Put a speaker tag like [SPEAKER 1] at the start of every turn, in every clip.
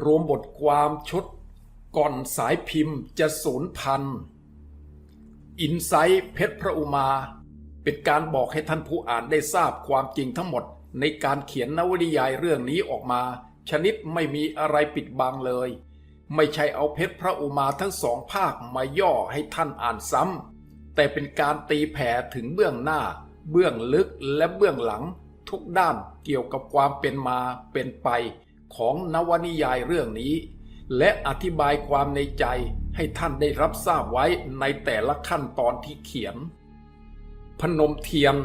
[SPEAKER 1] รวมบทความชุดก่อนสายพิมพ์จะสูญพันธุ์อินไซต์เพชรพระอุมา เป็นการบอกให้ท่านผู้อ่านได้ทราบความจริงทั้งหมด ในการเขียนนวนิยายเรื่องนี้ออกมา ชนิดไม่มีอะไรปิดบังเลย ไม่ใช่เอาเพชรพระอุมาทั้งสองภาคมาย่อให้ท่านอ่านซ้ำแต่เป็นการตีแผ่ถึงเบื้องหน้า เบื้องลึกและเบื้องหลัง ทุกด้านเกี่ยวกับความเป็นมาเป็นไป ของนวนิยายเรื่องนี้ และอธิบายความในใจให้ท่านได้รับทราบไว้ในแต่ละขั้นตอนที่เขียน พนมเทียน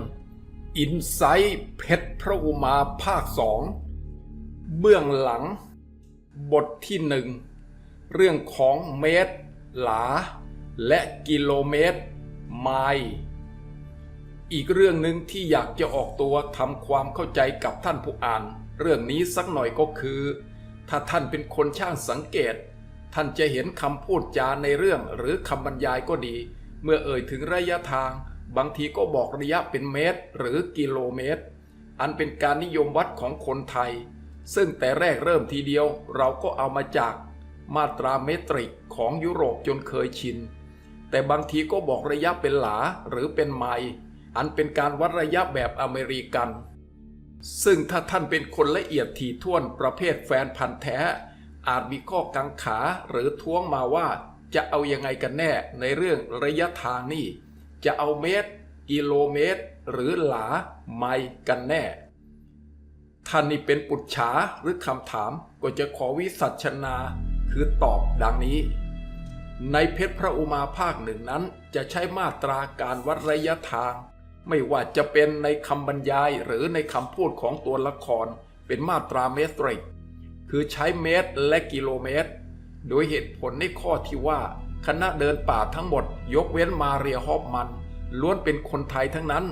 [SPEAKER 1] อินไซต์เพชรพระอุมาภาคสอง เบื้องหลัง บทที่หนึ่ง เรื่องของเมตร หลา และกิโลเมตร ไมล์อีกเรื่องหนึ่งที่อยากจะออกตัวทำความเข้าใจกับท่านผู้อ่าน เรื่องนี้สักหน่อยก็คือ ถ้าท่านเป็นคนช่างสังเกต ท่านจะเห็นคำพูดจาในเรื่องหรือคำบรรยายก็ดี เมื่อเอ่ยถึงระยะทาง บางทีก็บอกระยะเป็นเมตร หรือกิโลเมตร อันเป็นการนิยมวัดของคนไทย ซึ่งแต่แรกเริ่มทีเดียวเราก็เอามาจากมาตราเมตริกของยุโรปจนเคยชิน แต่บางทีก็บอกระยะเป็นหลาหรือเป็นไมล์อันเป็นการวัดระยะแบบอเมริกัน ซึ่งถ้าท่านเป็นคนละเอียดถี่ถ้วนประเภทแฟนพันธ์แท้ อาจมีข้อกังขาหรือท้วงมาว่า จะเอายังไงกันแน่ในเรื่องระยะทางนี่ จะเอาเมตร กิโลเมตร หรือหลาไมล์กันแน่ ท่านนี่เป็นปุจฉาหรือคำถามก็จะขอวิสัชนา คือตอบดังนี้ ในเพชรพระอุมาภาคหนึ่งนั้นจะใช้มาตราการวัดระยะทาง ไม่ว่าจะเป็นในคำบรรยายหรือในคำพูดของตัวละคร เป็นมาตราเมตริก คือใช้เมตรและกิโลเมตร โดยเหตุผลในข้อที่ว่า คณะเดินป่าทั้งหมด ยกเว้นมาเรียฮอฟมัน ล้วนเป็นคนไทยทั้งนั้น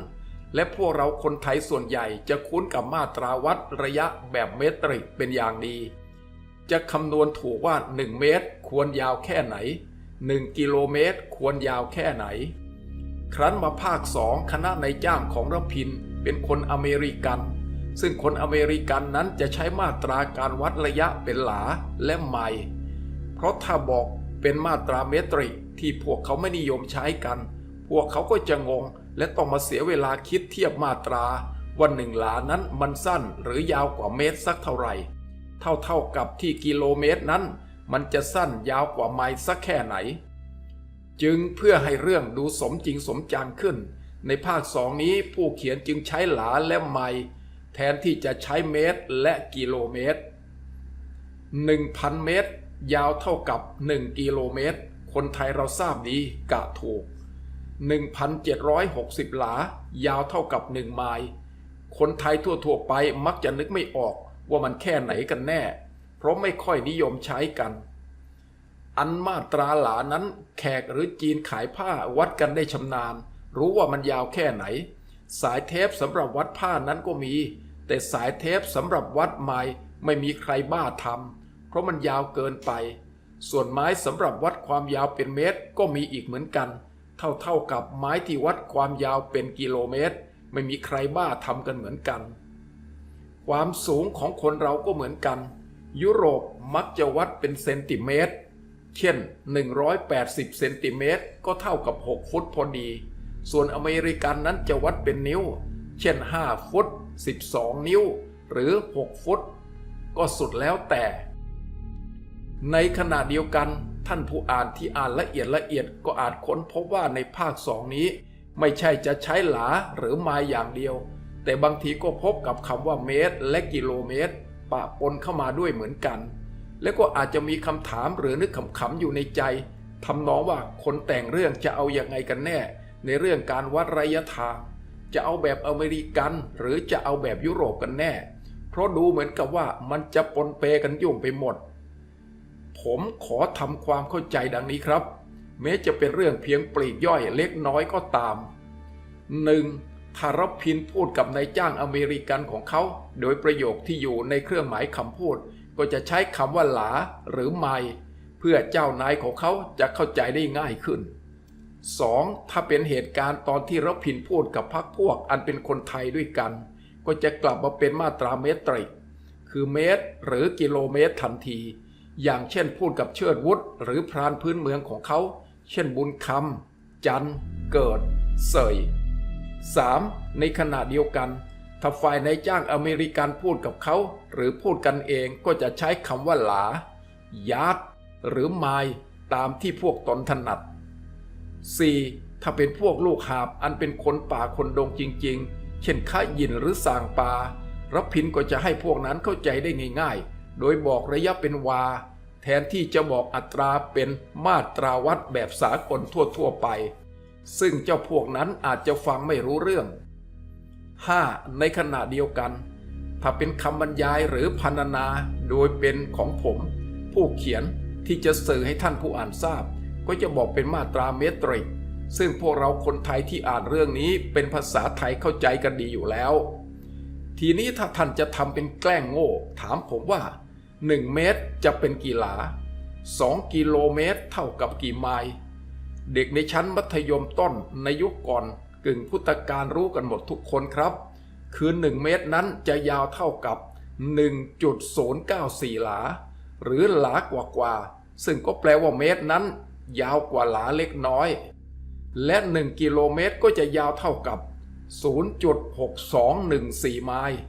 [SPEAKER 1] และพวกเราคนไทยส่วนใหญ่จะคุ้นกับมาตราวัดระยะแบบเมตริกเป็นอย่างดี จะคำนวณถูกว่า 1 เมตร ควรยาวแค่ไหน 1 กิโลเมตร ควรยาวแค่ไหน ครั้นมาภาคสองคณะนายจ้างของรพินเป็นคนอเมริกัน ซึ่งคนอเมริกันนั้นจะใช้มาตราการวัดระยะเป็นหลาและไมล์เพราะถ้าบอกเป็นมาตราเมตริกที่พวกเขาไม่นิยมใช้กัน พวกเขาก็จะงง และต้องมาเสียเวลาคิดเทียบมาตราว่าหนึ่งหลานั้นมันสั้นหรือยาวกว่าเมตรสักเท่าไหร่ เท่าเท่ากับที่กิโลเมตรนั้น มันจะสั้นยาวกว่าไมล์สักแค่ไหน จึงเพื่อให้เรื่องดูสมจริงสมจังขึ้น ในภาคสองนี้ผู้เขียนจึงใช้หลาและไมล์แทนที่จะใช้เมตรและกิโลเมตร 1,000 เมตร ยาวเท่ากับ 1 กิโลเมตร คนไทยเราทราบดีกะถูก 1,760 หลา ยาวเท่ากับ 1 ไมล์คนไทยทั่วๆไปมักจะนึกไม่ออกว่ามันแค่ไหนกันแน่ เพราะไม่ค่อยนิยมใช้กัน อันมาตราหลานั้น แขกหรือจีนขายผ้าวัดกันได้ชำนาญ รู้ว่ามันยาวแค่ไหน สายเทปสำหรับวัดผ้านั้นก็มี แต่สายเทปสำหรับวัดไม้ไม่มีใครบ้าทำเพราะมันยาวเกินไป ส่วนไม้สำหรับวัดความยาวเป็นเมตรก็มีอีกเหมือนกัน เท่าเท่ากับไม้ที่วัดความยาวเป็นกิโลเมตร ไม่มีใครบ้าทำกันเหมือนกัน ความสูงของคนเราก็เหมือนกัน ยุโรปมักจะวัดเป็นเซนติเมตร เช่น 180 เซนติเมตรก็เท่ากับ 6 ฟุตพอดี ส่วนอเมริกันนั้นจะวัดเป็นนิ้ว เช่น 5 ฟุต 12 นิ้ว หรือ 6 ฟุต ก็สุดแล้วแต่ ในขณะเดียวกันท่านผู้อ่านที่อ่านละเอียดละเอียดก็อาจค้นพบว่าในภาคสองนี้ ไม่ใช่จะใช้หลาหรือไมล์อย่างเดียว แต่บางทีก็พบกับคำว่าเมตร และกิโลเมตร ปะปนเข้ามาด้วยเหมือนกัน และก็อาจจะมีคำถามหรือนึกขำๆอยู่ในใจทำนองว่าคนแต่งเรื่องจะเอาอยัางไงกันแน่ ในเรื่องการวัดระยะทาง จะเอาแบบอเมริกัน หรือจะเอาแบบยุโรปกันแน่ เพราะดูเหมือนกับว่ามันจะปนเปกันยุ่งไปหมด ผมขอทำความเข้าใจดังนี้ครับ แม้จะเป็นเรื่องเพียงปลีกย่อยเล็กน้อยก็ตาม 1. ถ้ารพินพูดกับนายจ้างอเมริกันของเขา โดยประโยคที่อยู่ในเครื่องหมายคำพูด ก็จะใช้คำว่าหลาหรือไม่เพื่อเจ้านายของเขาจะเข้าใจได้ง่ายขึ้น 2. ถ้าเป็นเหตุการณ์ตอนที่รพินพูดกับพรรคพวกอันเป็นคนไทยด้วยกัน ก็จะกลับมาเป็นมาตราเมตริก คือเมตรหรือกิโลเมตรทันที อย่างเช่นพูดกับเชิดวุฒหรือพรานพื้นเมืองของเขา เช่นบุญคำจันเกิด เสย 3. ในขณะเดียวกัน ถ้าฝ่ายนายจ้างอเมริกันพูดกับเขา หรือพูดกันเองก็จะใช้คำว่าหลา ยาดหรือไมายตามที่พวกตนถนัด 4. ถ้าเป็นพวกลูกหาบอันเป็นคนป่าคนดงจริง ๆ เช่นข้ายินหรือสางปารับพินก็จะให้พวกนั้นเข้าใจได้ง่ายๆ โดยบอกระยะเป็นวา แทนที่จะบอกอัตราเป็นมาตราวัดแบบสากลทั่วๆไป ซึ่งเจ้าพวกนั้นอาจจะฟังไม่รู้เรื่อง 5. ในขณะเดียวกัน ถ้าเป็นคำบรรยายหรือพรรณนาโดยเป็นของผม ผู้เขียนที่จะสื่อให้ท่านผู้อ่านทราบ ก็จะบอกเป็นมาตราเมตริก ซึ่งพวกเราคนไทยที่อ่านเรื่องนี้เป็นภาษาไทยเข้าใจกันดีอยู่แล้ว ทีนี้ถ้าท่านจะทำเป็นแกล้งโง่ ถามผมว่า 1 เมตรจะเป็นกี่หลา 2 กิโลเมตรเท่ากับกี่ไมล์เด็กในชั้นมัธยมต้นในยุคก่อน กึ่งพุทธกาลรู้กันหมดทุกคนครับ คือ 1 เมตรนั้นจะยาวเท่ากับ 1.094 หลา หรือหลากว่ากว่า ซึ่งก็แปลว่าเมตรนั้น ยาวกว่าหลาเล็กน้อย และ 1 กิโลเมตรก็จะยาวเท่ากับ 0.6214 ไมล์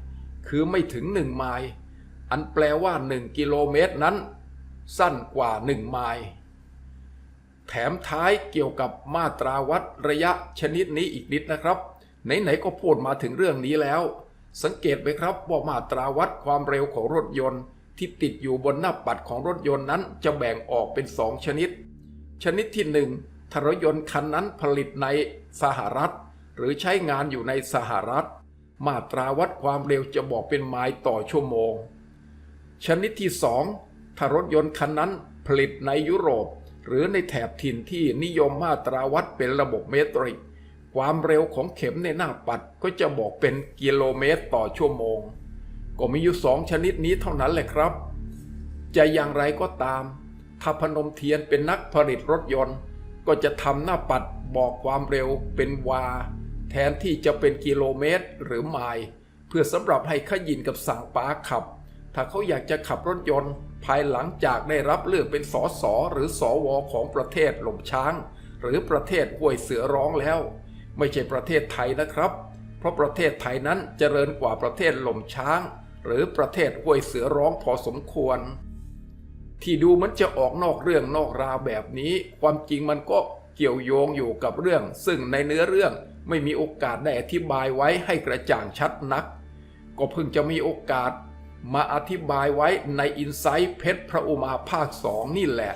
[SPEAKER 1] คือไม่ถึง 1 ไมล์อันแปลว่า 1 กิโลเมตรนั้น สั้นกว่า 1 ไมล์ แถมท้ายเกี่ยวกับมาตราวัดระยะชนิดนี้อีกนิดนะครับ ไหนๆก็พูดมาถึงเรื่องนี้แล้ว สังเกตไหมครับว่ามาตราวัดความเร็วของรถยนต์ ที่ติดอยู่บนหน้าปัดของรถยนต์นั้นจะแบ่งออกเป็นสองชนิด ชนิดที่หนึ่งถ้ารถยนต์คันนั้นผลิตในสหรัฐ หรือใช้งานอยู่ในสหรัฐ มาตราวัดความเร็วจะบอกเป็นไมล์ต่อชั่วโมง ชนิดที่สองถ้ารถยนต์คันนั้นผลิตในยุโรป หรือในแถบถิ่นที่นิยมมาตราวัดเป็นระบบเมตริก ความเร็วของเข็มในหน้าปัดก็จะบอกเป็นกิโลเมตรต่อชั่วโมง ก็มีอยู่สองชนิดนี้เท่านั้นแหละครับ จะอย่างไรก็ตาม ถ้าพนมเทียนเป็นนักผลิตรถยนต์ ก็จะทำหน้าปัดบอกความเร็วเป็นวา แทนที่จะเป็นกิโลเมตรหรือไมล์เพื่อสำหรับให้ขยินกับสั่งป้าขับ ถ้าเขาอยากจะขับรถยนต์ ภายหลังจากได้รับเลือกเป็นสสหรือสอวอของประเทศหล่มช้าง หรือประเทศห้วยเสือร้องแล้ว ไม่ใช่ประเทศไทยนะครับ เพราะประเทศไทยนั้นเจริญกว่าประเทศหล่มช้าง หรือประเทศห้วยเสือร้องพอสมควร ที่ดูมันจะออกนอกเรื่องนอกราวแบบนี้ ความจริงมันก็เกี่ยวโยงอยู่กับเรื่อง ซึ่งในเนื้อเรื่องไม่มีโอกาสได้อธิบายไว้ให้กระจ่างชัดนัก ก็เพิ่งจะมีโอกาส มาอธิบายไว้ในอินไซต์เพชรพระอุมาภาคสองนี่แหละ